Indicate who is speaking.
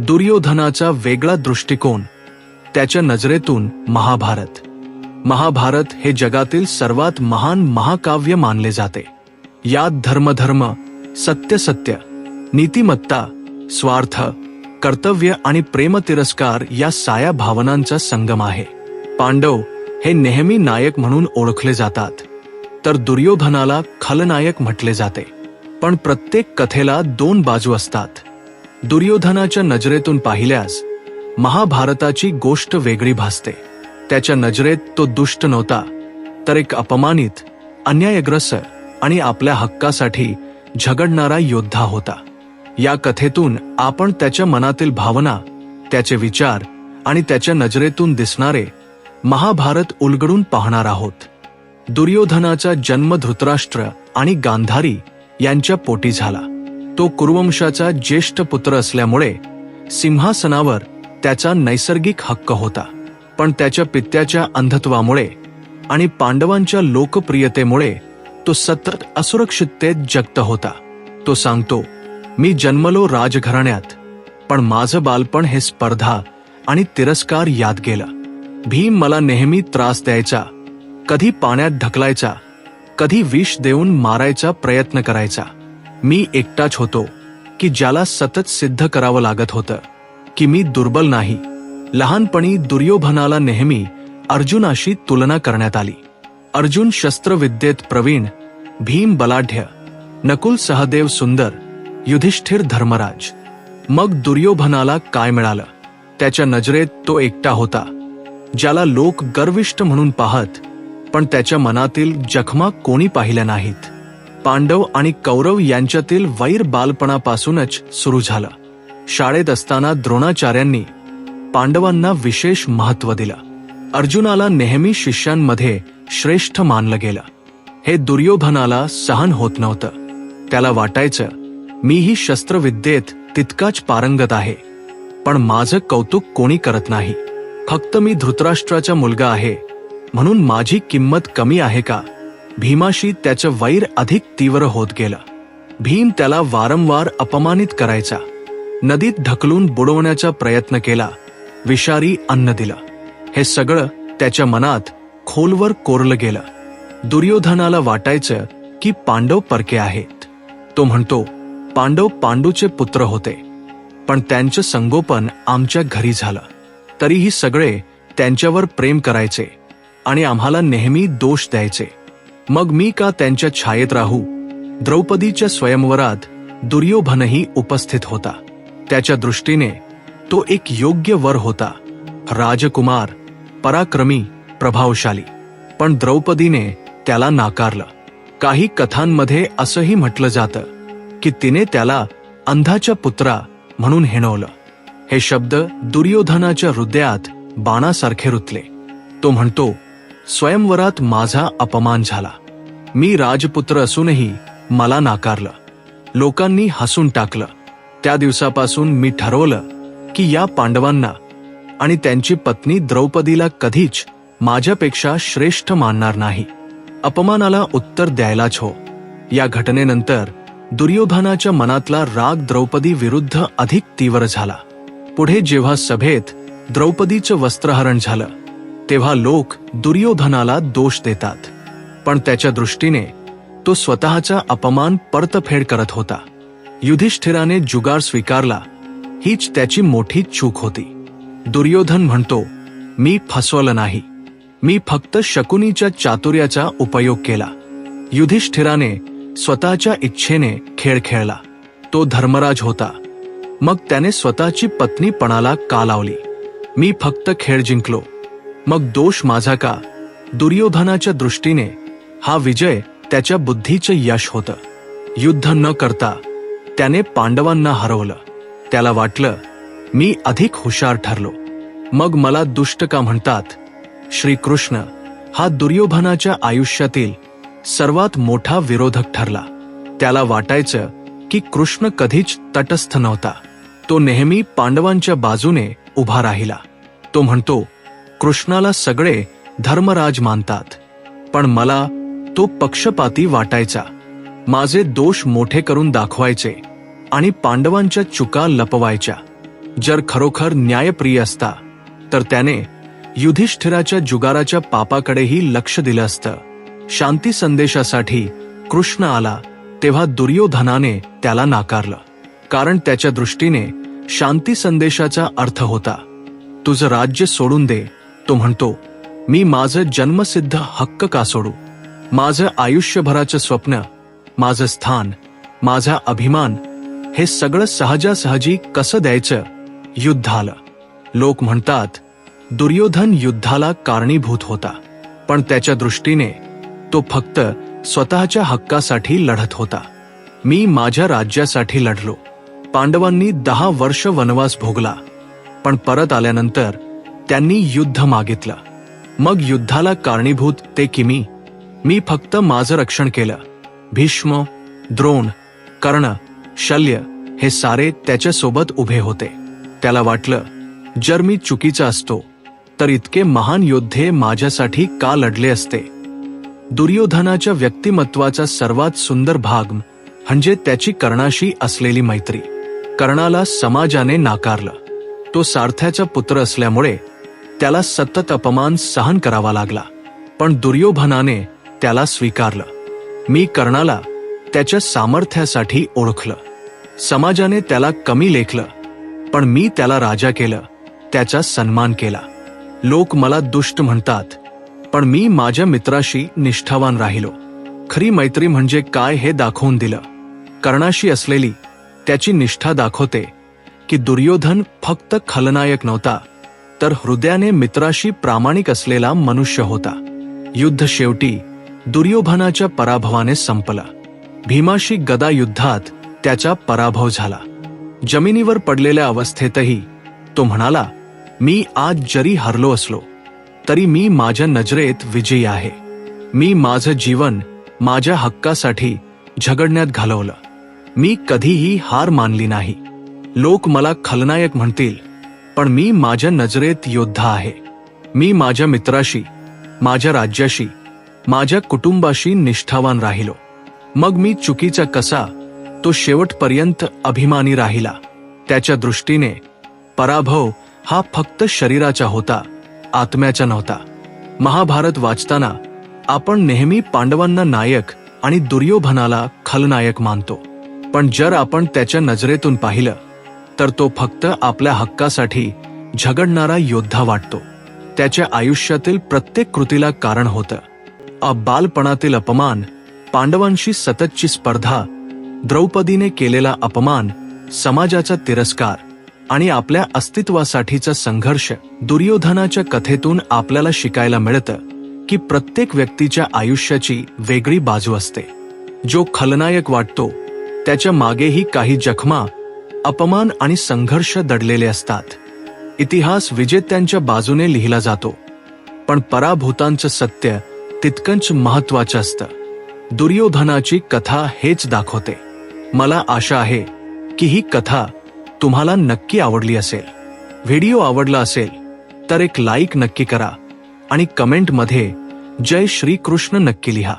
Speaker 1: दुर्योधनाचा वेगळा दृष्टिकोन त्याच्या नजरेतून महाभारत. महाभारत हे जगातील सर्वात महान महाकाव्य मानले जाते. यात धर्मधर्म सत्य सत्य नीतिमत्ता स्वार्थ कर्तव्य आणि प्रेमतिरस्कार या साया भावनांचा संगम आहे. पांडव हे नेहमी नायक म्हणून ओळखले जातात. तर दुर्योधनाला खलनायक म्हटले जाते. पण प्रत्येक कथेला दोन बाजू असतात. दुर्योधनाच्या नजरेतून पाहिल्यास महाभारताची गोष्ट वेगळी भासते. त्याच्या नजरेत तो दुष्ट नव्हता तर एक अपमानित अन्यायग्रस्त आणि आपल्या हक्कासाठी झगडणारा योद्धा होता. या कथेतून आपण त्याच्या मनातील भावना त्याचे विचार आणि त्याच्या नजरेतून दिसणारे महाभारत उलगडून पाहणार आहोत. दुर्योधनाचा जन्म धृतराष्ट्र आणि गांधारी यांच्या पोटी झाला. तो कुरुवंशाचा ज्येष्ठ पुत्र असल्यामुळे सिंहासनावर त्याचा नैसर्गिक हक्क होता. पण त्याच्या पित्याच्या अंधत्वामुळे आणि पांडवांच्या लोकप्रियतेमुळे तो सतत असुरक्षिततेत जगत होता. तो सांगतो मी जन्मलो राजघराण्यात पण माझं बालपण हे स्पर्धा आणि तिरस्कार याद गेलं. भीम मला नेहमी त्रास द्यायचा कधी पाण्यात ढकलायचा कधी विष देऊन मारायचा प्रयत्न करायचा. मी एकटाच होतो की ज्याला सतत सिद्ध करावं लागत होतं की मी दुर्बल नाही. लहानपणी दुर्योधनाला नेहमी अर्जुनाशी तुलना करण्यात आली. अर्जुन शस्त्रविद्येत प्रवीण भीम बलाढ्य नकुल सहदेव सुंदर युधिष्ठिर धर्मराज. मग दुर्योधनाला काय मिळालं? त्याच्या नजरेत तो एकटा होता ज्याला लोक गर्विष्ठ म्हणून पाहत पण त्याच्या मनातील जखमा कोणी पाहिल्या नाहीत. पांडव आणि कौरव यांच्यातील वैर बालपणापासूनच सुरू झालं. शाळेत असताना द्रोणाचार्यांनी पांडवांना विशेष महत्त्व दिलं. अर्जुनाला नेहमी शिष्यांमध्ये श्रेष्ठ मानलं गेलं. हे दुर्योधनाला सहन होत नव्हतं. त्याला वाटायचं मीही शस्त्रविद्येत तितकाच पारंगत आहे. पण माझं कौतुक कोणी करत नाही. फक्त मी धृतराष्ट्राचा मुलगा आहे. म्हणून माझी किंमत कमी आहे का? भीमाशी त्याचं वैर अधिक तीव्र होत गेलं. भीम त्याला वारंवार अपमानित करायचा. नदीत ढकलून बुडवण्याचा प्रयत्न केला. विषारी अन्न दिलं. हे सगळं त्याच्या मनात खोलवर कोरलं गेलं. दुर्योधनाला वाटायचं की पांडव परके आहेत. तो म्हणतो पांडव पांडूचे पुत्र होते. पण त्यांचं संगोपन आमच्या घरी झालं. तरीही सगळे त्यांच्यावर प्रेम करायचे आणि आम्हाला नेहमी दोष द्यायचे. मग मी का त्यांच्या छायेत राहू? द्रौपदीच्या स्वयंवरात दुर्योधनही उपस्थित होता. त्याच्या दृष्टीने तो एक योग्य वर होता. राजकुमार पराक्रमी प्रभावशाली. पण द्रौपदीने त्याला नाकारलं. काही कथांमध्ये असंही म्हटलं जातं की तिने त्याला अंधाच्या पुत्रा म्हणून हिणवलं. हे शब्द दुर्योधनाच्या हृदयात बाणासारखे रुतले. तो म्हणतो स्वयंवरात माझा अपमान झाला. मी राजपुत्र असूनही मला नाकारलं. लोकांनी हसून टाकलं. त्या दिवसापासून मी ठरवलं की या पांडवांना आणि त्यांची पत्नी द्रौपदीला कधीच माझ्यापेक्षा श्रेष्ठ मानणार नाही. अपमानाला उत्तर द्यायलाच हो. या घटनेनंतर दुर्योधनाच्या मनातला राग द्रौपदी विरुद्ध अधिक तीव्र झाला. पुढे जेव्हा सभेत द्रौपदीचं वस्त्रहरण झालं तेव्हा लोक दुर्योधनाला दोष देतात. पण त्याच्या दृष्टीने तो स्वतःचा अपमान परतफेड करत होता. युधिष्ठिराने जुगार स्वीकारला. हीच त्याची मोठी चूक होती. दुर्योधन म्हणतो मी फसवलं नाही. मी फक्त शकुनीच्या चातुर्याचा उपयोग केला. युधिष्ठिराने स्वतःच्या इच्छेने खेळ खेळला. तो धर्मराज होता. मग त्याने स्वतःची पत्नी पणाला का लावली? मी फक्त खेळ जिंकलो. मग दोष माझा का? दुर्योधनाच्या दृष्टीने हा विजय त्याच्या बुद्धीचं यश होतं. युद्ध न करता त्याने पांडवांना हरवलं. त्याला वाटलं मी अधिक हुशार ठरलो. मग मला दुष्ट का म्हणतात? श्रीकृष्ण हा दुर्योधनाच्या आयुष्यातील सर्वात मोठा विरोधक ठरला. त्याला वाटायचं की कृष्ण कधीच तटस्थ नव्हता. तो नेहमी पांडवांच्या बाजूने उभा राहिला. तो म्हणतो कृष्णाला सगळे धर्मराज मानतात. पण मला तो पक्षपाती वाटायचा. माझे दोष मोठे करून दाखवायचे आणि पांडवांच्या चुका लपवायच्या. जर खरोखर न्यायप्रिय असता तर त्याने युधिष्ठिराच्या जुगाराच्या पापाकडेही लक्ष दिलं असतं. शांती संदेशासाठी कृष्ण आला तेव्हा दुर्योधनाने त्याला नाकारलं. कारण त्याच्या दृष्टीने शांती संदेशाचा अर्थ होता तुझं राज्य सोडून दे तो म्हणतो मी माझं जन्मसिद्ध हक्क का सोडू? माझं आयुष्यभराचं स्वप्न माझं स्थान माझा अभिमान हे सगळं सहजासहजी कसं द्यायचं? युद्ध आलं. लोक म्हणतात दुर्योधन युद्धाला कारणीभूत होता पण त्याच्या दृष्टीने तो फक्त स्वतःच्या हक्कासाठी लढत होता. मी माझ्या राज्यासाठी लढलो. पांडवांनी दहा वर्ष वनवास भोगला पण परत आल्यानंतर त्यांनी युद्ध मागितलं. मग युद्धाला कारणीभूत ते किमी मी? मी फक्त माझं रक्षण केलं. भीष्म द्रोण कर्ण शल्य हे सारे त्याच्यासोबत उभे होते. त्याला वाटलं जर मी चुकीचा असतो तर इतके महान योद्धे माझ्यासाठी का लढले असते? दुर्योधनाच्या व्यक्तिमत्वाचा सर्वात सुंदर भाग म्हणजे त्याची कर्णाशी असलेली मैत्री. कर्णाला समाजाने नाकारलं. तो सारथ्याचा पुत्र असल्यामुळे त्याला सतत अपमान सहन करावा लागला. पण दुर्योधनाने त्याला स्वीकारलं. मी कर्णाला त्याच्या सामर्थ्यासाठी ओळखलं. समाजाने त्याला कमी लेखलं. पण मी त्याला राजा केलं. त्याचा सन्मान केला. लोक मला दुष्ट म्हणतात. पण मी माझ्या मित्राशी निष्ठावान राहिलो. खरी मैत्री म्हणजे काय हे दाखवून दिलं. कर्णाशी असलेली त्याची निष्ठा दाखवते की दुर्योधन फक्त खलनायक नव्हता. तर हृदयाने मित्राशी प्रामाणिक असलेला मनुष्य होता. युद्ध शेवटी दुर्योधनाच्या पराभवाने संपला. भीमाशी गदा युद्धात त्याचा पराभव झाला. जमिनीवर पडलेल्या अवस्थेतही तो म्हणाला मी आज जरी हरलो असलो तरी मी माझ्या नजरेत विजयी आहे. मी माझं जीवन माझ्या हक्कासाठी झगडण्यात घालवलं. मी कधीही हार मानली नाही. लोक मला खलनायक म्हणतील पण मी माझ्या नजरेत योद्धा आहे. मी माझ्या मित्राशी माझ्या राज्याशी माझ्या कुटुंबाशी निष्ठावान राहिलो. मग मी चुकीचा कसा तो शेवटपर्यंत अभिमानी राहिला. त्याच्या दृष्टीने पराभव हा फक्त शरीराचा होता आत्म्याचा नव्हता. महाभारत वाचताना आपण नेहमी पांडवांना नायक आणि दुर्योधनाला खलनायक मानतो. पण जर आपण त्याच्या नजरेतून पाहिलं तर तो फक्त आपल्या हक्कासाठी झगडणारा योद्धा वाटतो. त्याच्या आयुष्यातील प्रत्येक कृतीला कारण होतं. बालपणातील अपमान पांडवांशी सततची स्पर्धा द्रौपदीने केलेला अपमान समाजाचा तिरस्कार आणि आपल्या अस्तित्वासाठीचा संघर्ष दुर्योधनाच्या कथेतून आपल्याला शिकायला मिळतं की प्रत्येक व्यक्तीच्या आयुष्याची वेगळी बाजू असते. जो खलनायक वाटतो त्याच्या मागेही काही जखमा अपमान आणि संघर्ष दडलेले असतात. इतिहास विजेत्यांच्या बाजूने लिहिला जातो. पण पराभूतांचं सत्य तितकंच महत्वाचं असतं. दुर्योधनाची कथा हेच दाखवते. मला आशा आहे की ही कथा तुम्हाला नक्की आवडली असेल. व्हिडिओ आवडला असेल तर एक लाईक नक्की करा आणि कमेंटमध्ये जय श्रीकृष्ण नक्की लिहा.